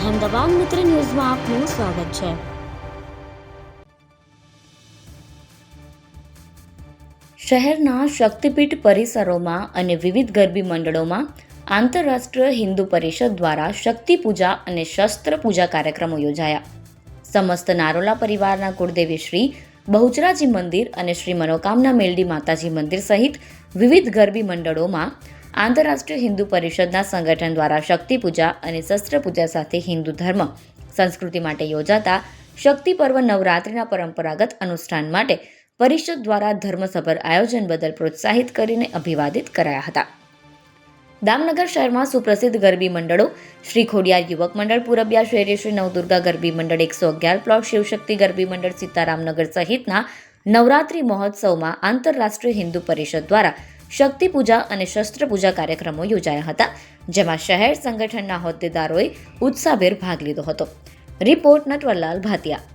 અહેમદાબાદ મિત્ર ન્યૂઝમાં આપનું સ્વાગત છે. શહેરના શક્તિપીઠ પરિસરોમાં અને વિવિધ ગરબી મંડળોમાં આંતરરાષ્ટ્રીય હિન્દુ પરિષદ દ્વારા શક્તિ પૂજા અને શસ્ત્ર પૂજા કાર્યક્રમો યોજાયા. સમસ્ત નારોલા પરિવારના કુળદેવી શ્રી બહુચરાજી મંદિર અને શ્રી મનોકામના મેલડી માતાજી મંદિર સહિત વિવિધ ગરબી મંડળોમાં આંતરરાષ્ટ્રીય હિન્દુ પરિષદના સંગઠન દ્વારા શક્તિ પૂજા અને શસ્ત્ર પૂજા સાથે હિન્દુ ધર્મ સંસ્કૃતિ માટે યોજાતા શક્તિ પર્વ નવરાત્રિના પરંપરાગત અનુષ્ઠાન માટે પરિષદ દ્વારા ધર્મસભર આયોજન બદલ પ્રોત્સાહિત કરીને અભિવાદિત કરાયા હતા. દામનગર શહેરમાં સુપ્રસિદ્ધ ગરબી મંડળો શ્રી ખોડિયાર યુવક મંડળ, પૂરબિયા શેરી શ્રી નવદુર્ગા ગરબી મંડળ એકસો અગિયાર પ્લોટ શિવશક્તિ ગરબી મંડળ સીતારામનગર સહિતના નવરાત્રિ મહોત્સવમાં આંતરરાષ્ટ્રીય હિન્દુ પરિષદ દ્વારા શક્તિ પૂજા અને શસ્ત્ર પૂજા કાર્યક્રમો યોજાયા હતા, જેમાં શહેર સંગઠનના હોદ્દેદારોએ ઉત્સાહભેર ભાગ લીધો હતો. રિપોર્ટ નટવરલાલ ભાતિયા